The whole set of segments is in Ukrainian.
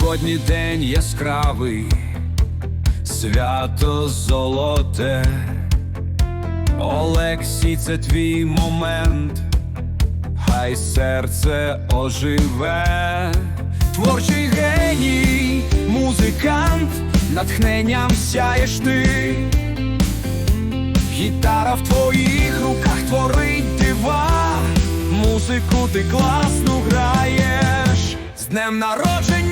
Сьогодні день яскравий, свято золоте. Олексій, це твій момент, хай серце оживе. Творчий геній, музикант, натхненням сяєш ти. Гітара в твоїх руках творить дива, музику ти класно граєш. З днем народження,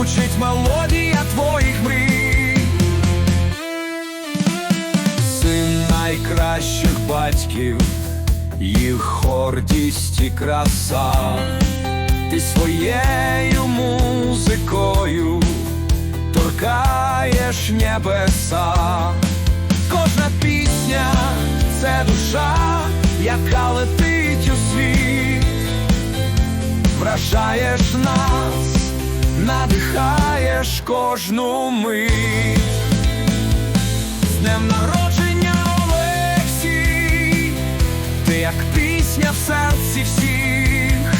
звучить мелодія твоїх мрій. Син найкращих батьків, їх гордість і краса, ти своєю музикою торкаєш небеса, кожна пісня це душа, яка летить у світ, вражаєш нас, надихаєш кожну мить. З днем народження, Олексій, ти як пісня в серці всіх,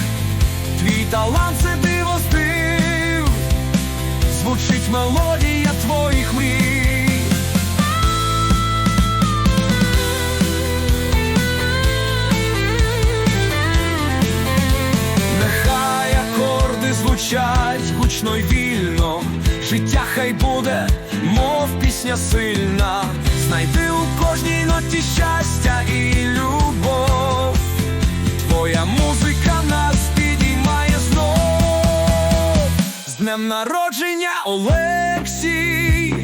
твій талант це диво здив, звучить мелодія гучно й вільно, життя хай буде, мов пісня сильна, знайди у кожній ноті щастя і любов. Твоя музика нас підіймає знов. З днем народження, Олексій.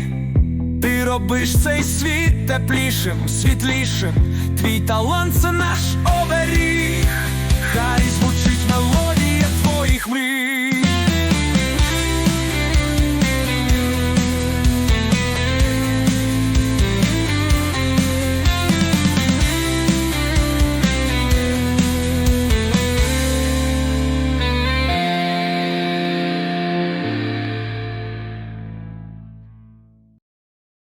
Ти робиш цей світ теплішим, світлішим. Твій талант це наш.